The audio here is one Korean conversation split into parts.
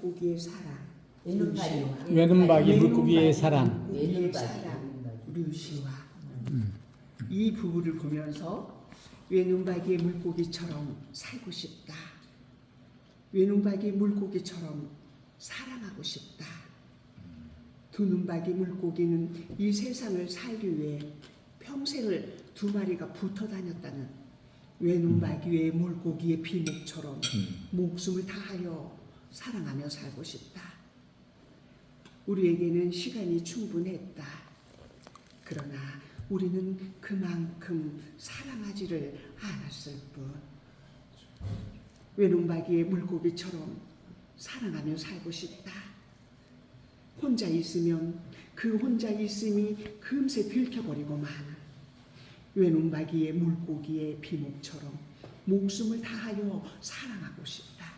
물고기의 사랑. 외눈박이 물고기의 사랑. 왼눈박이. 루시와 이 부부를 보면서 외눈박이의 물고기처럼 살고 싶다. 외눈박이 물고기처럼 사랑하고 싶다. 두 눈박이 물고기는 이 세상을 살기 위해 평생을 두 마리가 붙어 다녔다는 외눈박이의 물고기의 비목처럼 목숨을 다하여 사랑하며 살고 싶다. 우리에게는 시간이 충분했다. 그러나 우리는 그만큼 사랑하지를 않았을 뿐. 외눈박이의 물고기처럼 사랑하며 살고 싶다. 혼자 있으면 그 혼자 있음이 금세 들켜버리고만 외눈박이의 물고기의 비목처럼 목숨을 다하여 사랑하고 싶다.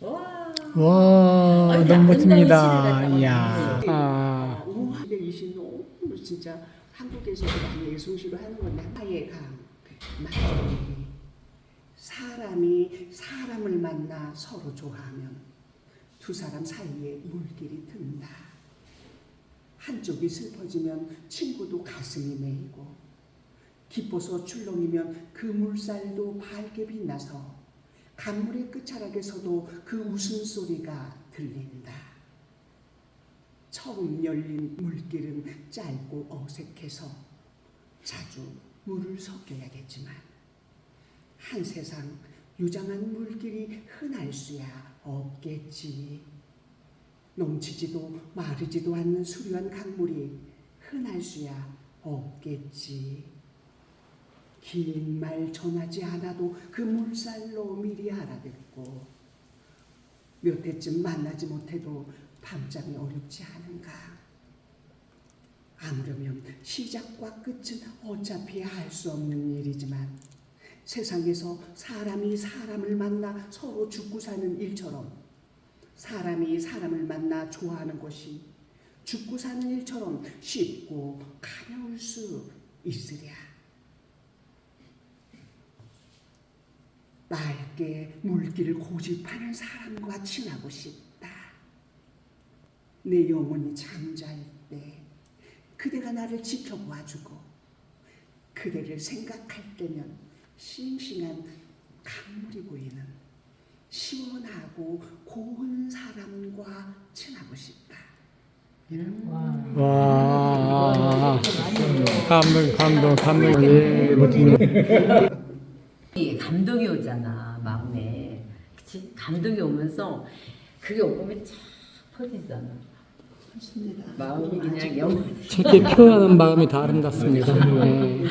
와. 와 아니, 너무 멋집니다. 이야. 아, 우화의 이신 너무 진짜 한국에서도 많이 예술시로 하는 건데 하의 강 맞아요. 사람이 사람을 만나 서로 좋아하면 두 사람 사이에 물길이 든다. 한쪽이 슬퍼지면 친구도 가슴이 메이고 기뻐서 출렁이면 그 물살도 밝게 빛나서 강물의 끝자락에서도 그 웃음소리가 들린다. 처음 열린 물길은 짧고 어색해서 자주 물을 섞여야겠지만 한 세상 유장한 물길이 흔할 수야 없겠지. 넘치지도 마르지도 않는 수려한 강물이 흔할 수야 없겠지. 긴 말 전하지 않아도 그 물살로 미리 알아듣고 몇 해쯤 만나지 못해도 밤잠이 어렵지 않은가. 아무려면 시작과 끝은 어차피 알 수 없는 일이지만 세상에서 사람이 사람을 만나 서로 죽고 사는 일처럼 사람이 사람을 만나 좋아하는 것이 죽고 사는 일처럼 쉽고 가벼울 수 있으랴. 맑게 물길을 고집하는 사람과 친하고 싶다. 내 영혼이 잠잘 때 그대가 나를 지켜봐주고 그대를 생각할 때면 싱싱한 강물이 보이는 시원하고 고운 사람과 친하고 싶다. 와 감동 감동 감동 예 멋집니다. 이 감동이 오잖아 마음에 그치 감동이 오면서 그게 온몸에 쫙 퍼지잖아 맞습니다. 마음이 그냥 영원히 책에 표현하는 마음이 다 아름답습니다. 예.